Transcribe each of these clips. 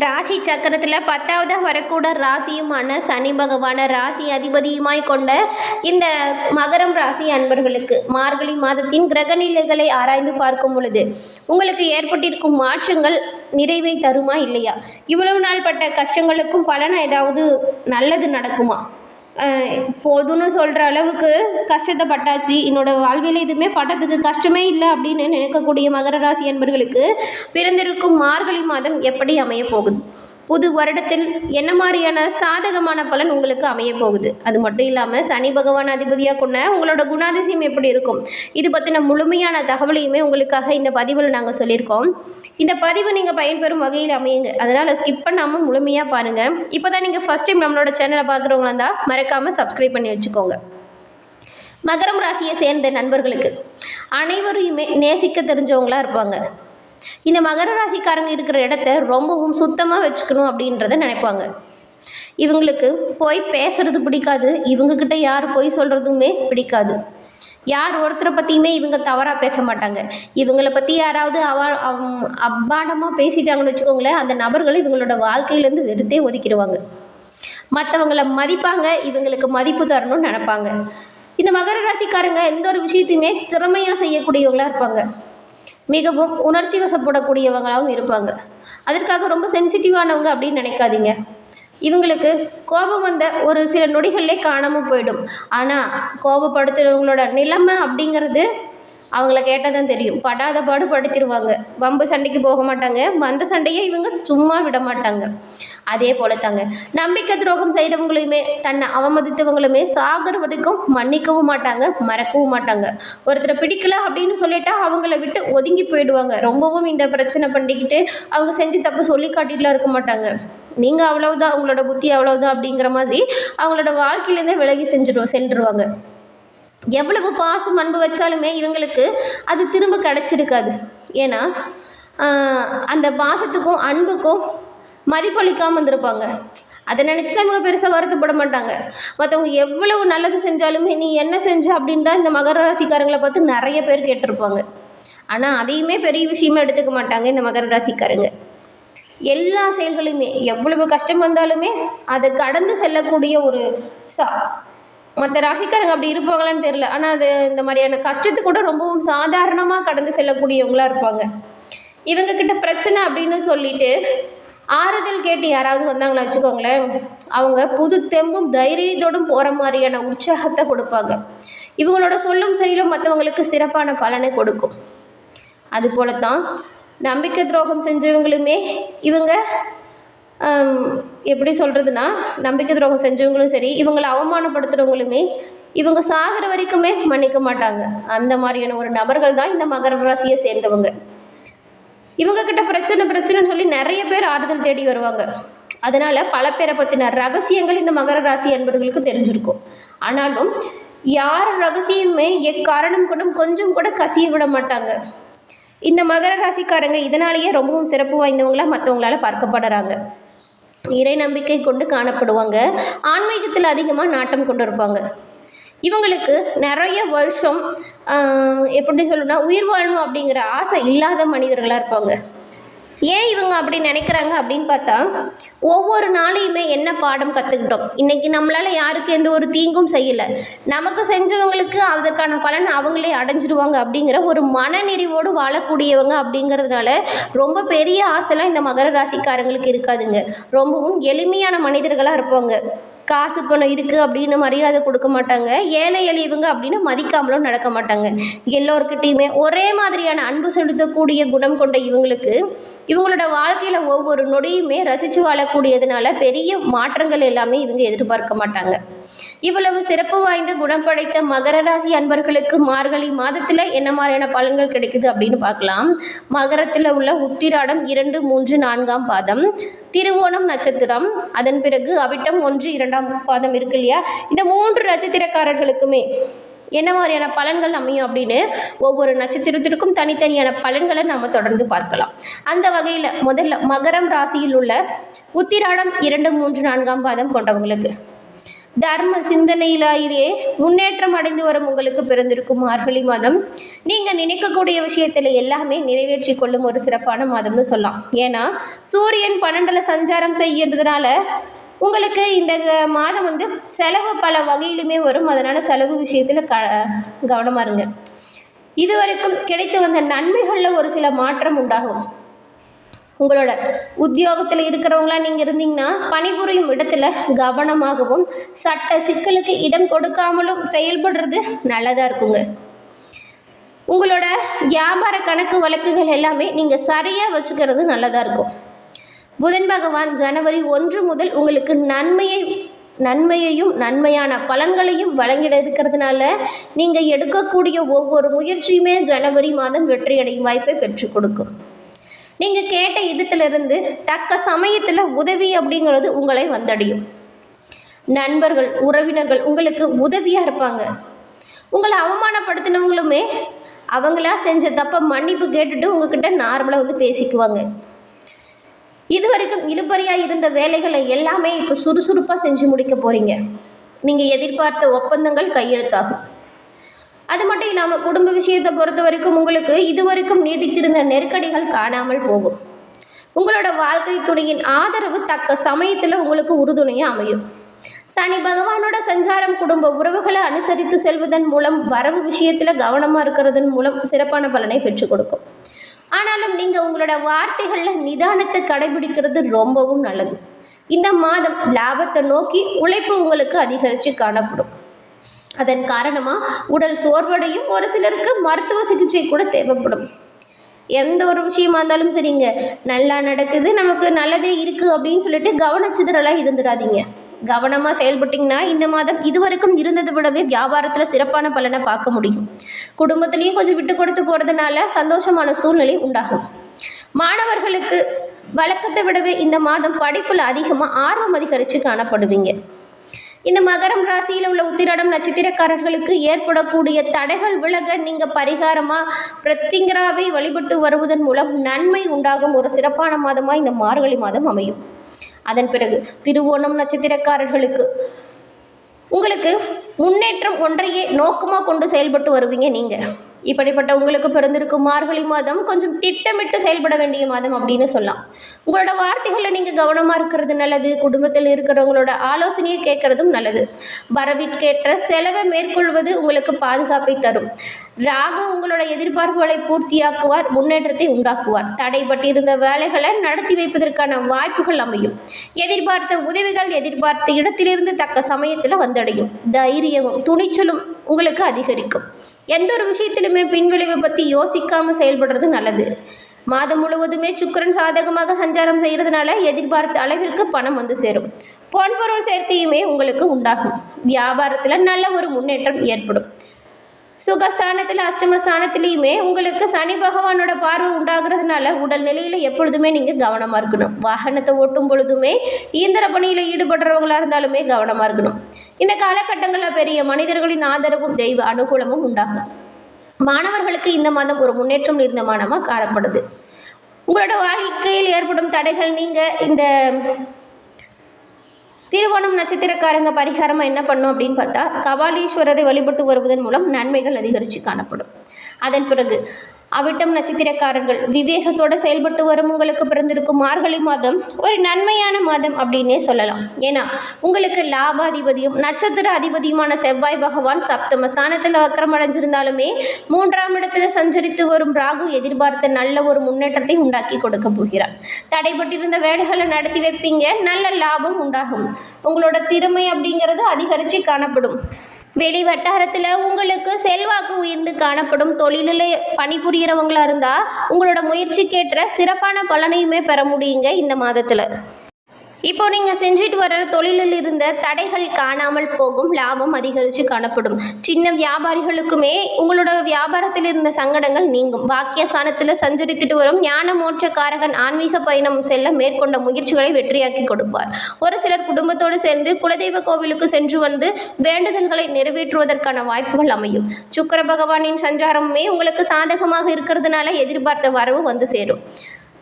ராசி சக்கரத்தில் பத்தாவதாக வரக்கூட ராசியுமான சனி பகவான ராசி அதிபதியுமாய் கொண்ட இந்த மகரம் ராசி அன்பர்களுக்கு மார்கழி மாதத்தின் கிரகநிலைகளை ஆராய்ந்து பார்க்கும் பொழுது உங்களுக்கு ஏற்பட்டிருக்கும் மாற்றங்கள் நிறைவை தருமா இல்லையா? இவ்வளவு நாள் பட்ட கஷ்டங்களுக்கும் பலன் ஏதாவது நல்லது நடக்குமா? போதும்னு சொல்கிற அளவுக்கு கஷ்டத்தை பட்டாச்சு. என்னோடய வாழ்வில் எதுவுமே படுறதுக்கு கஷ்டமே இல்லை அப்படின்னு நினைக்கக்கூடிய மகர ராசி அன்பர்களுக்கு பிறந்திருக்கும் மார்கழி மாதம் எப்படி அமைய போகுது? புது வருடத்தில் என்ன மாதிரியான சாதகமான பலன் உங்களுக்கு அமைய போகுது? அது மட்டும் இல்லாமல் சனி பகவான் அதிபதியாக கொண்ட உங்களோட குணாதிசயம் எப்படி இருக்கும்? இது பற்றின முழுமையான தகவலையுமே உங்களுக்காக இந்த பதிவில் நாங்கள் சொல்லியிருக்கோம். இந்த பதிவு நீங்கள் பயன்பெறும் வகையில் அமையுங்க. அதனால் ஸ்கிப் பண்ணாமல் முழுமையாக பாருங்கள் இப்போ தான் நீங்கள் ஃபஸ்ட் டைம் நம்மளோட சேனலை பார்க்குறவங்களா இருந்தால் மறக்காமல் சப்ஸ்கிரைப் பண்ணி வச்சுக்கோங்க. மகரம் ராசியை சேர்ந்த நண்பர்களுக்கு அனைவரையுமே நேசிக்க தெரிஞ்சவங்களா இருப்பாங்க. இந்த மகர ராசிக்காரங்க இருக்கிற இடத்த ரொம்பவும் சுத்தமாக வச்சுக்கணும் அப்படின்றத நினைப்பாங்க. இவங்களுக்கு போய் பேசுறது பிடிக்காது. இவங்கக்கிட்ட யார் போய் சொல்கிறதுமே பிடிக்காது. யார் ஒருத்தரை பற்றியுமே இவங்க தவறாக பேச மாட்டாங்க. இவங்களை பற்றி யாராவது அவ அபாண்டமாக பேசிட்டாங்கன்னு வச்சுக்கோங்களேன் அந்த நபர்கள் இவங்களோட வாழ்க்கையிலேருந்து வெறுத்தே ஒதுக்கிடுவாங்க. மற்றவங்கள மதிப்பாங்க இவங்களுக்கு மதிப்பு தரணும்னு நினப்பாங்க. இந்த மகர ராசிக்காரங்க எந்த ஒரு விஷயத்தையுமே திறமையாக செய்யக்கூடியவங்களாக இருப்பாங்க. மிகவும் உணர்ச்சி வசப்படக்கூடியவங்களாகவும் இருப்பாங்க. அதற்காக ரொம்ப சென்சிட்டிவானவங்க அப்படின்னு நினைக்காதீங்க. இவங்களுக்கு கோபம் வந்த ஒரு சில நொடிகளிலே காணாமல் போயிடும். ஆனால் கோபப்படுத்துகிறவங்களோட நிலைமை அப்படிங்கிறது அவங்கள கேட்டால் தான் தெரியும். படாத பாடு படுத்திடுவாங்க வம்பு சண்டைக்கு போக மாட்டாங்க. வந்த சண்டையை இவங்க சும்மா விட மாட்டாங்க. அதே போல தாங்க நம்பிக்கை துரோகம் செய்கிறவங்களையுமே தன்னை அவமதித்தவங்களுமே சாகர் வரைக்கும் மன்னிக்கவும் மாட்டாங்க மறக்கவும் மாட்டாங்க. ஒருத்தரை பிடிக்கல அப்படின்னு சொல்லிட்டா அவங்கள விட்டு ஒதுங்கி போயிடுவாங்க. ரொம்பவும் இந்த பிரச்சனை பண்ணிக்கிட்டு அவங்க செஞ்சு தப்பு சொல்லி காட்டிட்டுலாம் இருக்க மாட்டாங்க. நீங்கள் அவ்வளவுதான் அவங்களோட புத்தி அவ்வளவுதான் அப்படிங்கிற மாதிரி அவங்களோட வாழ்க்கையிலேருந்தே விலகி செஞ்சுடுவோம் சென்றுருவாங்க. எவ்வளவு பாசம் அன்பு வச்சாலுமே இவங்களுக்கு அது திரும்ப கிடச்சிருக்காது. ஏன்னா அந்த பாசத்துக்கும் அன்புக்கும் மதிப்பளிக்காமல் இருந்திருப்பாங்க. அதை நினச்சி தான் இவங்க பெருசாக வருத்தப்பட மாட்டாங்க. மற்றவங்க எவ்வளவு நல்லது செஞ்சாலுமே நீ என்ன செஞ்ச? அப்படின்னு தான் இந்த மகர ராசிக்காரங்களை பார்த்து நிறைய பேர் கேட்டிருப்பாங்க. ஆனால் அதையுமே பெரிய விஷயமா எடுத்துக்க மாட்டாங்க இந்த மகர ராசிக்காரங்க. எல்லா செயல்களையுமே எவ்வளவு கஷ்டம் வந்தாலுமே அதை கடந்து செல்லக்கூடிய ஒரு சா மற்ற ராசிக்காரங்க அப்படி இருப்பாங்களான்னு தெரியல. ஆனால் அது இந்த மாதிரியான கஷ்டத்தை கூட ரொம்பவும் சாதாரணமாக கடந்து செல்லக்கூடியவங்களா இருப்பாங்க. இவங்க கிட்ட பிரச்சனை அப்படின்னு சொல்லிட்டு ஆறுதல் கேட்டு யாராவது வந்தாங்களா வச்சுக்கோங்களேன் அவங்க புது தெம்பும் தைரியத்தோடும் போகிற மாதிரியான உற்சாகத்தை கொடுப்பாங்க. இவங்களோட சொல்லும் செயலும் மற்றவங்களுக்கு சிறப்பான பலனை கொடுக்கும். அதுபோல தான் நம்பிக்கை துரோகம் செஞ்சவங்களுமே இவங்க எப்படி சொல்கிறதுனா நம்பிக்கை துரோகம் செஞ்சவங்களும் சரி இவங்களை அவமானப்படுத்துகிறவங்களுமே இவங்க சாகிற வரைக்குமே மன்னிக்க மாட்டாங்க. அந்த மாதிரியான ஒரு நபர்கள் தான் இந்த மகர ராசியை சேர்ந்தவங்க. இவங்க கிட்ட பிரச்சனை பிரச்சனைன்னு சொல்லி நிறைய பேர் ஆறுதல் தேடி வருவாங்க. அதனால பல பேரை பற்றின ரகசியங்கள் இந்த மகர ராசி அன்பர்களுக்கு தெரிஞ்சிருக்கும். ஆனாலும் யார் ரகசியமே எக்காரணம் கொண்டும் கொஞ்சம் கூட கசிய விட மாட்டாங்க. இந்த மகர ராசிக்காரங்க இதனாலேயே ரொம்பவும் சிறப்பு வாய்ந்தவங்களாக மற்றவங்களால பார்க்கப்படுறாங்க. இறை நம்பிக்கை கொண்டு காணப்படுவாங்க. ஆன்மீகத்தில் அதிகமாக நாட்டம் கொண்டு இருப்பாங்க இவங்களுக்கு நிறைய வருஷம் எப்படி சொல்லணும்னா உயிர் வாழணும் அப்படிங்கிற ஆசை இல்லாத மனிதர்களாக இருப்பாங்க. ஏன் இவங்க அப்படி நினைக்கிறாங்க அப்படின்னு பார்த்தா ஒவ்வொரு நாளையுமே என்ன பாடம் கற்றுக்கிட்டோம் இன்றைக்கி நம்மளால் யாருக்கு எந்த ஒரு தீங்கும் செய்யலை. நமக்கு செஞ்சவங்களுக்கு அதற்கான பலன் அவங்களே அடைஞ்சிடுவாங்க அப்படிங்கிற ஒரு மனநிறைவோடு வாழக்கூடியவங்க அப்படிங்கிறதுனால ரொம்ப பெரிய ஆசைலாம் இந்த மகர ராசிக்காரங்களுக்கு இருக்காதுங்க. ரொம்பவும் எளிமையான மனிதர்களாக இருப்பாங்க. காசு பணம் இருக்குது அப்படின்னு மரியாதை கொடுக்க மாட்டாங்க. ஏழை எளியவங்க அப்படின்னு மதிக்காமலும் நடக்க மாட்டாங்க. எல்லோருக்கிட்டேயுமே ஒரே மாதிரியான அன்பு செலுத்தக்கூடிய குணம் கொண்ட இவங்களுக்கு இவங்களோட வாழ்க்கையில் ஒவ்வொரு நொடியுமே ரசித்து வாழக்கூடியதுனால பெரிய மாற்றங்கள் எல்லாமே இவங்க எதிர்பார்க்க மாட்டாங்க. இவ்வளவு சிறப்பு வாய்ந்த குணம் படைத்த மகர ராசி அன்பர்களுக்கு மார்கழி மாதத்தில் என்ன மாதிரியான பலன்கள் கிடைக்குது அப்படின்னு பார்க்கலாம். மகரத்தில் உள்ள உத்திராடம் இரண்டு மூன்று நான்காம் பாதம். திருவோணம் நட்சத்திரம். அதன் பிறகு அவிட்டம் ஒன்று இரண்டாம் பாதம் இருக்கு இல்லையா? இந்த மூன்று நட்சத்திரக்காரர்களுக்குமே என்ன மாதிரியான பலன்கள் அமையும் அப்படின்னு ஒவ்வொரு நட்சத்திரத்திற்கும் தனித்தனியான பலன்களை நாம் தொடர்ந்து பார்க்கலாம். அந்த வகையில் முதல்ல மகரம் ராசியில் உள்ள உத்திராடம் இரண்டு மூன்று நான்காம் பாதம் கொண்டவங்களுக்கு தர்ம சிந்தனையிலாயிலே முன்னேற்றம் அடைந்து வரும் உங்களுக்கு பிறந்திருக்கும் மார்கழி மாதம். நீங்கள் நினைக்கக்கூடிய விஷயத்தில் எல்லாமே நிறைவேற்றி கொள்ளும் ஒரு சிறப்பான மாதம்னு சொல்லலாம். ஏன்னா சூரியன் பன்னெண்டில் சஞ்சாரம் செய்யறதுனால உங்களுக்கு இந்த மாதம் வந்து செலவு பல வகையிலுமே வரும். அதனால் செலவு விஷயத்தில் க கவனமாக இருங்க. இதுவரைக்கும் கிடைத்து வந்த நன்மைகளில் ஒரு சில மாற்றம் உண்டாகும். உங்களோட உத்தியோகத்தில் இருக்கிறவங்களாம் நீங்கள் இருந்தீங்கன்னா பணிபுரியும் இடத்துல கவனமாகவும் சட்ட சிக்கலுக்கு இடம் கொடுக்காமலும் செயல்படுறது நல்லதாக இருக்குங்க. உங்களோட வியாபார கணக்கு வழக்குகள் எல்லாமே நீங்கள் சரியாக வச்சுக்கிறது நல்லதாக இருக்கும். புதன் பகவான் ஜனவரி ஒன்று முதல் உங்களுக்கு நன்மையை நன்மையையும் நன்மையான பலன்களையும் வழங்கிட இருக்கிறதுனால நீங்கள் எடுக்கக்கூடிய ஒவ்வொரு முயற்சியுமே ஜனவரி மாதம் வெற்றியடையும் வாய்ப்பை பெற்றுக் கொடுக்கும். நீங்கள் கேட்ட இடத்துலேருந்து தக்க சமயத்தில் உதவி அப்படிங்கிறது உங்களை வந்தடையும். நண்பர்கள் உறவினர்கள் உங்களுக்கு உதவியாக இருப்பாங்க. உங்களை அவமானப்படுத்தினவங்களுமே அவங்களா செஞ்ச தப்பை மன்னிப்பு கேட்டுட்டு உங்ககிட்ட நார்மலாக வந்து பேசிக்குவாங்க. இது வரைக்கும் இழுபறியாக இருந்த வேலைகளை எல்லாமே இப்போ சுறுசுறுப்பாக செஞ்சு முடிக்க போகிறீங்க நீங்கள் எதிர்பார்த்த ஒப்பந்தங்கள் கையெழுத்தாகும். அது மட்டும் இல்லாமல் குடும்ப விஷயத்தை பொறுத்த வரைக்கும் உங்களுக்கு இதுவரைக்கும் நீட்டித்திருந்த நீடித்திருந்த நெருக்கடிகள் காணாமல் போகும். உங்களோட வாழ்க்கை துணையின் ஆதரவு தக்க சமயத்தில் உங்களுக்கு உறுதுணையாக அமையும். சனி பகவானோட சஞ்சாரம் குடும்ப உறவுகளை அனுசரித்து செல்வதன் மூலம் வரவு விஷயத்தில் கவனமாக இருக்கிறதன் மூலம் சிறப்பான பலனை பெற்றுக் கொடுக்கும். ஆனாலும் நீங்கள் உங்களோட வார்த்தைகளில் நிதானத்தை கடைபிடிக்கிறது ரொம்பவும் நல்லது. இந்த மாதம் லாபத்தை நோக்கி உழைப்பு உங்களுக்கு அதிகரித்து காணப்படும். அதன் காரணமாக உடல் சோர்வடையும் ஒரு சிலருக்கு மருத்துவ சிகிச்சை கூட தேவைப்படும். எந்த ஒரு விஷயமா இருந்தாலும் சரிங்க. நல்லா நடக்குது நமக்கு நல்லதே இருக்குது அப்படின்னு சொல்லிட்டு கவனச்சிதறலாக இருந்துடாதீங்க. கவனமாக செயல்பட்டிங்கன்னா இந்த மாதம் இதுவரைக்கும் இருந்ததை விடவே வியாபாரத்தில் சிறப்பான பலனை பார்க்க முடியும். குடும்பத்துலேயும் கொஞ்சம் விட்டு கொடுத்து போகிறதுனால சந்தோஷமான சூழ்நிலை உண்டாகும். மாணவர்களுக்கு வழக்கத்தை விடவே இந்த மாதம் படிப்பில் அதிகமாக ஆர்வம் அதிகரித்து காணப்படுவீங்க. இந்த மகரம் ராசியில் உள்ள உத்திராடம் நட்சத்திரக்காரர்களுக்கு ஏற்படக்கூடிய தடைகள் விலக நீங்கள் பரிகாரமாக பிரத்திங்கராவை வழிபட்டு வருவதன் மூலம் நன்மை உண்டாகும் ஒரு சிறப்பான மாதமாக இந்த மார்கழி மாதம் அமையும். அதன் பிறகு திருவோணம் நட்சத்திரக்காரர்களுக்கு உங்களுக்கு முன்னேற்றம் ஒன்றையே நோக்கமாக கொண்டு செயல்பட்டு வருவீங்க நீங்கள் இப்படிப்பட்ட உங்களுக்கு பிறந்திருக்கும் மார்கழி மாதம் கொஞ்சம் திட்டமிட்டு செயல்பட வேண்டிய மாதம் அப்படின்னு சொல்லலாம். உங்களோட வார்த்தைகளில் நீங்கள் கவனமாக இருக்கிறது நல்லது குடும்பத்தில் இருக்கிறவங்களோட ஆலோசனையை கேட்குறதும் நல்லது. வரவிற்கேற்ற செலவை மேற்கொள்வது உங்களுக்கு பாதுகாப்பை தரும். ராகு உங்களோட எதிர்பார்ப்புகளை பூர்த்தியாக்குவார் முன்னேற்றத்தை உண்டாக்குவார். தடைப்பட்டிருந்த வேலைகளை நடத்தி வைப்பதற்கான வாய்ப்புகள் அமையும். எதிர்பார்த்த உதவிகள் எதிர்பார்த்த இடத்திலிருந்து தக்க சமயத்தில் வந்தடையும். தைரியமும் துணிச்சலும் உங்களுக்கு அதிகரிக்கும். எந்த ஒரு விஷயத்திலுமே பின்விளைவை பற்றி யோசிக்காமல் செயல்படுறது நல்லது. மாதம் முழுவதுமே சுக்கரன் சாதகமாக சஞ்சாரம் செய்கிறதுனால எதிர்பார்த்த அளவிற்கு பணம் வந்து சேரும். பொன்பொருள் சேர்க்கையுமே உங்களுக்கு உண்டாகும். வியாபாரத்தில் நல்ல ஒரு முன்னேற்றம் ஏற்படும். சுகஸ்தானத்தில் அஷ்டமஸ்தானத்துலேயுமே உங்களுக்கு சனி பகவானோட பார்வை உண்டாகிறதுனால உடல் நிலையில் எப்பொழுதுமே நீங்கள் கவனமாக இருக்கணும். வாகனத்தை ஓட்டும் பொழுதுமே இயந்திர பணியில் ஈடுபடுறவங்களா இருந்தாலுமே கவனமாக இருக்கணும். இந்த காலகட்டங்களில் பெரிய மனிதர்களின் ஆதரவும் தெய்வ அனுகூலமும் உண்டாகும். மாணவர்களுக்கு இந்த மாதம் ஒரு முன்னேற்றம் நிறைந்த மாதமாக காணப்படுது. உங்களோட வாழ்க்கையில் ஏற்படும் தடைகள் நீங்கள் இந்த திருவோணம் நட்சத்திரக்காரங்க பரிகாரமாக என்ன பண்ணும் அப்படின்னு பார்த்தா கபாலீஸ்வரரை வழிபட்டு வருவதன் மூலம் நன்மைகள் அதிகரித்து காணப்படும். அதன் பிறகு அவிட்டம் நட்சத்திரக்காரர்கள் விவேகத்தோடு செயல்பட்டு வரும் உங்களுக்கு பிறந்திருக்கும் மார்கழி மாதம் ஒரு நன்மையான மாதம் அப்படின்னே சொல்லலாம். ஏன்னா உங்களுக்கு லாபாதிபதியும் நட்சத்திர அதிபதியுமான செவ்வாய் பகவான் சப்தம ஸ்தானத்தில் வக்கரம் அடைஞ்சிருந்தாலுமே மூன்றாம் இடத்துல சஞ்சரித்து வரும் ராகு எதிர்பார்த்த நல்ல ஒரு முன்னேற்றத்தை உண்டாக்கி கொடுக்க போகிறார். தடைப்பட்டிருந்த வேலைகளை நடத்தி வைப்பீங்க நல்ல லாபம் உண்டாகும். உங்களோட திறமை அப்படிங்கிறது அதிகரித்து காணப்படும். வெளி வட்டாரத்தில் உங்களுக்கு செல்வாக்கு உயர்ந்து காணப்படும் தொழிலில் பணிபுரியறவங்களா இருந்தால் உங்களோட முயற்சிக்கேற்ற சிறப்பான பலனையுமே பெற முடியுங்க இந்த மாதத்தில். இப்போ நீங்கள் செஞ்சுட்டு வர்ற தொழிலில் இருந்த தடைகள் காணாமல் போகும் லாபம் அதிகரித்து காணப்படும். சின்ன வியாபாரிகளுக்குமே உங்களோட வியாபாரத்தில் இருந்த சங்கடங்கள் நீங்கும். வாக்கிய சாணத்தில் சஞ்சரித்துட்டு வரும் ஞான மோட்சக்காரகன் ஆன்மீக பயணம் செல்ல மேற்கொண்ட முயற்சிகளை வெற்றியாக்கி கொடுப்பார். ஒரு சிலர் குடும்பத்தோடு சேர்ந்து குலதெய்வ கோவிலுக்கு சென்று வந்து வேண்டுதல்களை நிறைவேற்றுவதற்கான வாய்ப்புகள் அமையும். சுக்கர பகவானின் சஞ்சாரமுமே உங்களுக்கு சாதகமாக இருக்கிறதுனால எதிர்பார்த்த வரவு வந்து சேரும்.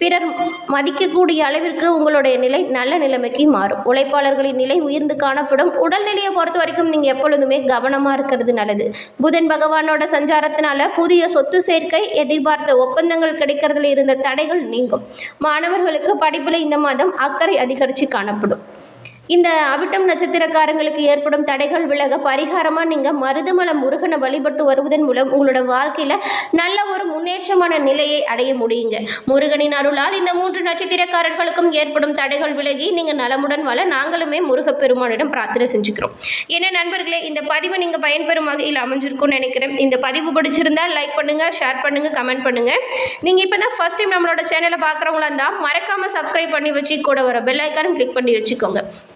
பிறர் மதிக்கக்கூடிய அளவிற்கு உங்களுடைய நிலை நல்ல நிலைமைக்கு மாறும். உழைப்பாளர்களின் நிலை உயர்ந்து காணப்படும். உடல்நிலையை பொறுத்த வரைக்கும் நீங்கள் எப்பொழுதுமே கவனமாக இருக்கிறது நல்லது. புதன் பகவானோட சஞ்சாரத்தினால புதிய சொத்து சேர்க்கை எதிர்பார்த்த ஒப்பந்தங்கள் கிடைக்கிறதுல இருந்த தடைகள் நீங்கும். மாணவர்களுக்கு படிப்பில் இந்த மாதம் அக்கறை அதிகரித்து காணப்படும். இந்த அவிட்டம் நட்சத்திரக்காரங்களுக்கு ஏற்படும் தடைகள் விலக பரிகாரமாக நீங்கள் மருதமல முருகனை வழிபட்டு வருவதன் மூலம் உங்களோட வாழ்க்கையில் நல்ல ஒரு முன்னேற்றமான நிலையை அடைய முடியுங்க. முருகனின் அருளால் இந்த மூன்று நட்சத்திரக்காரர்களுக்கும் ஏற்படும் தடைகள் விலகி நீங்கள் நலமுடன் வாழ நாங்களுமே முருகப்பெருமானிடம் பிரார்த்தனை செஞ்சுக்கிறோம். என்ன நண்பர்களே இந்த பதிவு நீங்கள் பயன்பெறும் வகையில் அமைஞ்சிருக்கும்னு நினைக்கிறேன். இந்த பதிவு பிடிச்சிருந்தால் லைக் பண்ணுங்கள் ஷேர் பண்ணுங்கள் கமெண்ட் பண்ணுங்கள் நீங்கள் இப்போ தான் ஃபஸ்ட் டைம் நம்மளோட சேனலை பார்க்குறவங்களா இருந்தால் மறக்காமல் சப்ஸ்கிரைப் பண்ணி வச்சு கூட வர பெல் ஐக்கானும் கிளிக் பண்ணி வச்சுக்கோங்க.